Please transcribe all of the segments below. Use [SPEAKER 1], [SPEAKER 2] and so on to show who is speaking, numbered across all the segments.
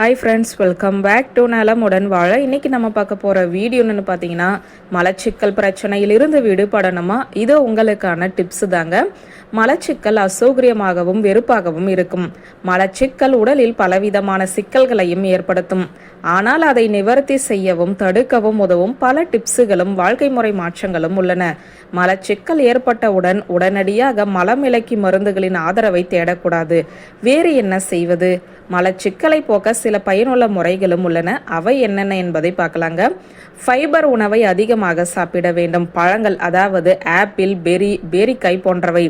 [SPEAKER 1] Hi friends welcome back to நலமுடன் வாழ இன்றைக்கி நம்ம பார்க்க போகிற வீடியோன்னு பார்த்தீங்கன்னா மலச்சிக்கல் பிரச்சனையிலிருந்து விடுபடணுமா? இது உங்களுக்கான டிப்ஸு தாங்க. மலச்சிக்கல் அசௌகரியமாகவும் வெறுப்பாகவும் இருக்கும். மலச்சிக்கல் உடலில் பலவிதமான சிக்கல்களையும் ஏற்படுத்தும். ஆனால் அதை நிவர்த்தி செய்யவும் தடுக்கவும் உதவும் பல டிப்ஸுகளும் வாழ்க்கை முறை மாற்றங்களும் உள்ளன. மலச்சிக்கல் ஏற்பட்டவுடன் உடனடியாக மலமிலக்கி மருந்துகளின் ஆதரவை தேடக்கூடாது. வேறு என்ன செய்வது? மலச்சிக்கலை போக்க சில பயனுள்ள முறைகளும் உள்ளன. அவை என்னென்ன என்பதை பார்க்கலாங்க. ஃபைபர் உணவை அதிகமாக சாப்பிட வேண்டும். பழங்கள் அதாவது ஆப்பிள் பெரி பேரிக்காய் போன்றவை.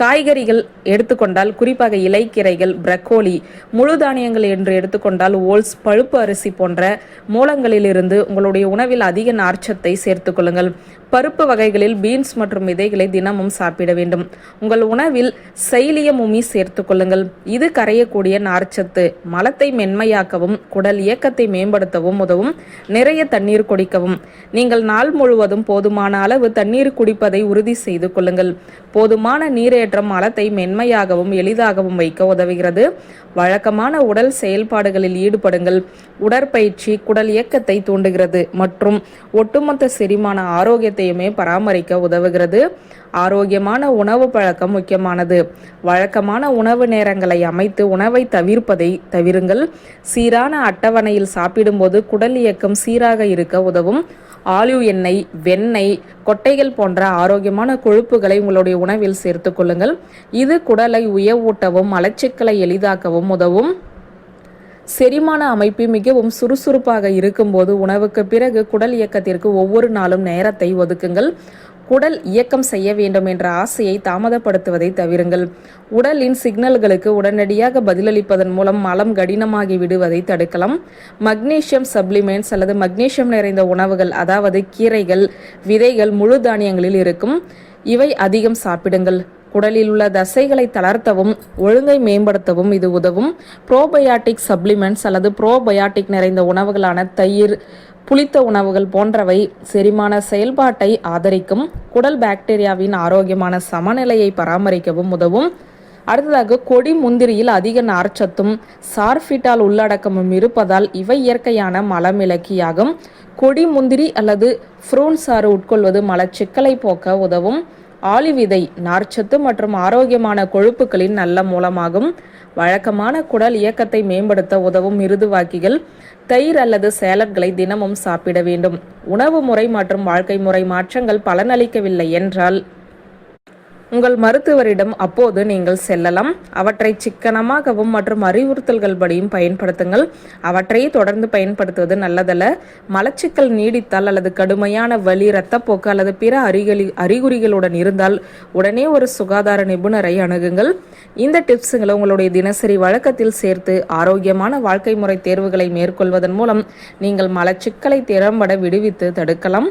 [SPEAKER 1] காய்கறிகள் எடுத்துக்கொண்டால் குறிப்பாக இலைக்கீரைகள் பிரக்கோலி முழு தானியங்கள் என்று எடுத்துக்கொண்டால் ஓல்ஸ் பழுப்பு அரிசி போன்ற மூலங்களிலிருந்து உங்களுடைய உணவில் அதிக நார்ச்சத்தை சேர்த்துக்கொள்ளுங்கள் பருப்பு வகைகளில் பீன்ஸ் மற்றும் விதைகளை தினமும் சாப்பிட வேண்டும். உங்கள் உணவில் சைலியமுமி சேர்த்துக்கொள்ளுங்கள் இது கரையக்கூடிய நார்ச்சத்து. மலத்தை மென்மையாக்கவும் குடல் இயக்கத்தை மேம்படுத்தவும் உதவும் நிறைய தண்ணீர் குடிக்கவும். நீங்கள் நாள் முழுவதும் போதுமான அளவு தண்ணீர் குடிப்பதை உறுதி செய்து கொள்ளுங்கள். போதுமான நீரேற்றம் மலத்தை மென்மையாகவும் எளிதாகவும் வைக்க உதவுகிறது. வழக்கமான உடல் செயல்பாடுகளில் ஈடுபடுங்கள். உடற்பயிற்சி குடல் இயக்கத்தை தூண்டுகிறது மற்றும் ஒட்டுமொத்த செரிமான ஆரோக்கியத்தையுமே பராமரிக்க உதவுகிறது. ஆரோக்கியமான உணவு பழக்கம் முக்கியமானது. வழக்கமான உணவு நேரங்களை அமைத்து உணவை தவிர்ப்பதை தவிருங்கள். சீரான அட்டவணையில் சாப்பிடும்போது குடல் இயக்கம் சீராக இருக்க உதவும். ஆலிவ் எண்ணெய் வெண்ணெய் கொட்டைகள் போன்ற ஆரோக்கியமான கொழுப்புகளை உங்களுடைய உணவில் சேர்த்துக் கொள்ளுங்கள். இது குடலை உயவூட்டவும் மலச்சிக்கலை எளிதாக்கவும் உதவும். செரிமான அமைப்பு மிகவும் சுறுசுறுப்பாக இருக்கும்போது உணவுக்கு பிறகு குடல் இயக்கத்திற்கு ஒவ்வொரு நாளும் நேரத்தை ஒதுக்குங்கள். குடல் இயக்கம் செய்ய வேண்டும் என்ற ஆசையை தாமதப்படுத்துவதை தவிருங்கள். உடலின் சிக்னல்களுக்கு உடனடியாக பதிலளிப்பதன் மூலம் மலம் கடினமாகி விடுவதை தடுக்கலாம். மக்னீசியம் சப்ளிமெண்ட்ஸ் அல்லது மக்னீசியம் நிறைந்த உணவுகள் அதாவது கீரைகள் விதைகள் முழு தானியங்களில் இருக்கும். இவை அதிகம் சாப்பிடுங்கள். குடலில் உள்ள தசைகளை தளர்த்தவும் ஒழுங்கை மேம்படுத்தவும் இது உதவும். ப்ரோபயாட்டிக் சப்ளிமெண்ட்ஸ் அல்லது ப்ரோபயாட்டிக் நிறைந்த உணவுகளான தயிர் புளித்த உணவுகள் போன்றவை செரிமான செயல்பாட்டை ஆதரிக்கும். குடல் பாக்டீரியாவின் ஆரோக்கியமான சமநிலையை பராமரிக்கவும் உதவும். அடுத்ததாக கொடி முந்திரியில் அதிக நார்ச்சத்தும் சார்ஃபிட்டால் உள்ளடக்கமும் இருப்பதால் இவை இயற்கையான மலமிளக்கியாகும். கொடி முந்திரி அல்லது ஃப்ரூன் சாறு உட்கொள்வது மலச்சிக்கலை போக்க உதவும். ஆலிவிதை விதை நார்ச்சத்து மற்றும் ஆரோக்கியமான கொழுப்புகளின் நல்ல மூலமாகும். வழக்கமான குடல் இயக்கத்தை மேம்படுத்த உதவும் மிருதுவாக்கிகள் தயிர் அல்லது சேலட்களை தினமும் சாப்பிட வேண்டும். உணவு முறை மற்றும் வாழ்க்கை முறை மாற்றங்கள் பலனளிக்கவில்லை என்றால் உங்கள் மருத்துவரிடம் அப்போது நீங்கள் செல்லலாம். அவற்றை சிக்கனமாகவும் மற்றும் அறிவுறுத்தல்கள் படியும் பயன்படுத்துங்கள். அவற்றை தொடர்ந்து பயன்படுத்துவது நல்லதல்ல. மலச்சிக்கல் நீடித்தால் அல்லது கடுமையான வலி இரத்தப்போக்கு அல்லது பிற அறிகளி அறிகுறிகளுடன் இருந்தால் உடனே ஒரு சுகாதார நிபுணரை அணுகுங்கள். இந்த டிப்ஸுங்களை உங்களுடைய தினசரி வழக்கத்தில் சேர்த்து ஆரோக்கியமான வாழ்க்கை முறை தேர்வுகளை மேற்கொள்வதன் மூலம் நீங்கள் மலச்சிக்கலை திறம்பட விடுவித்து தடுக்கலாம்.